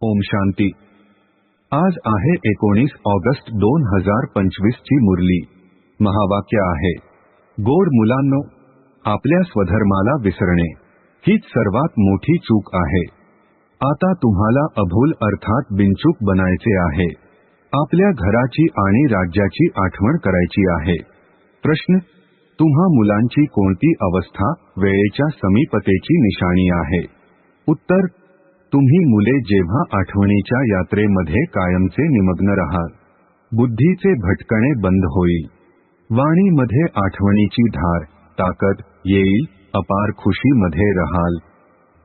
ओम शांती. आज आहे एकोणीस ऑगस्ट दोन हजार पंचवीस ची मुरली. महावाक्य आहे गोड मुलांनो आपल्या स्वधर्माला विसरणे हीच सर्वात मोठी चूक आहे. आता तुम्हाला अभूल अर्थात बिनचूक बनायचे आहे. आपल्या घराची आणि राज्याची आठवण करायची आहे. प्रश्न तुम्हा मुलांची कोणती अवस्था वेळेच्या समीपतेची निशाणी आहे? उत्तर तुम्ही मुले जेव्हा आठवणीच्या यात्रेमध्ये कायमचे निमग्न राहाल बुद्धीचे भटकणे बंद होईल. वाणीमध्ये आठवणीची धार ताकद येईल अपार खुशीमध्ये राहाल.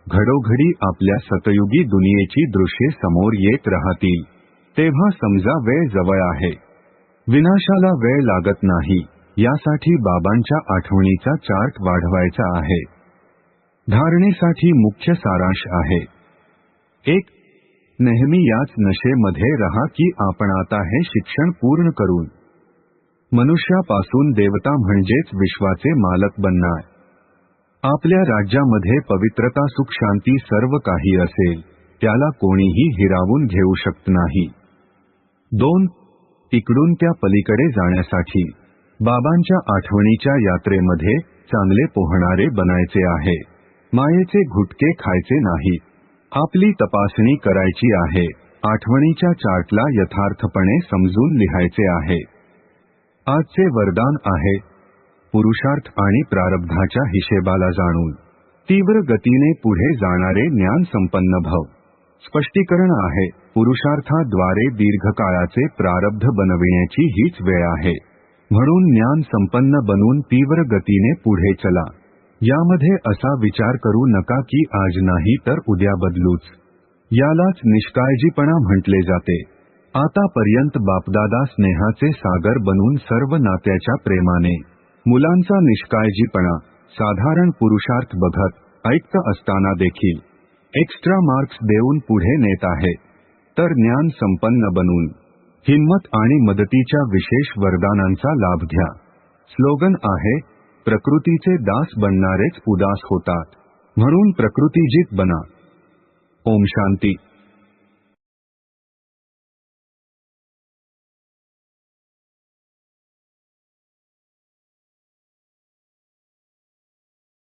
घडोघडी आपल्या सतयुगी दुनियेची दृश्ये समोर येत राहतील. तेव्हा समजा वेळ जवळ आहे. विनाशाला वेळ लागत नाही. यासाठी बाबांच्या आठवणीचा चार्ट वाढवायचा आहे. धारणेसाठी मुख्य सारांश आहे. एक नेहमी याच नशेमध्ये रहा की आपण आता हे शिक्षण पूर्ण करून. मनुष्यापासून देवता म्हणजेच विश्वाचे मालक बनणार. आपल्या राज्यामध्ये पवित्रता सुख शांती सर्व काही असेल त्याला कोणीही हिरावून घेऊ शकत नाही. दोन इकडून त्या पलीकडे जाण्यासाठी बाबांच्या आठवणीच्या यात्रेमध्ये चांगले पोहणारे बनायचे आहे. मायेचे घुटके खायचे नाही आपली तपासणी करायची आहे. आठवणीच्या चार्टला यथार्थपणे समजून लिहायचे आहे. आजचे वरदान आहे. पुरुषार्थ आणि प्रारब्धाच्या हिशेबाला जाणून. तीव्र गतीने पुढे जाणारे ज्ञान संपन्न भव. स्पष्टीकरण आहे. पुरुषार्थाद्वारे दीर्घकाळाचे प्रारब्ध बनविण्याची हीच वेळ आहे. म्हणून ज्ञान संपन्न बनून तीव्र गतीने पुढे चला. यामध्ये असा विचार करू नका की आज नाही तर उद्या बदलूच. यालाच निष्काळजीपणा म्हटले जाते. आतापर्यंत बापदादा स्नेहाचे सागर बनून सर्व नात्याच्या प्रेमाने. मुलांचा निष्काळजीपणा साधारण पुरुषार्थ बघत ऐकत असताना देखील. एक्स्ट्रा मार्क्स देऊन पुढे नेत आहे. तर ज्ञान संपन्न बनून. हिंमत आणि मदतीच्या विशेष वरदानांचा लाभ घ्या. स्लोगन आहे प्रकृतीचे दास बनणारेच उदास होतात. म्हणून प्रकृतीजीत बना. ओम शांती.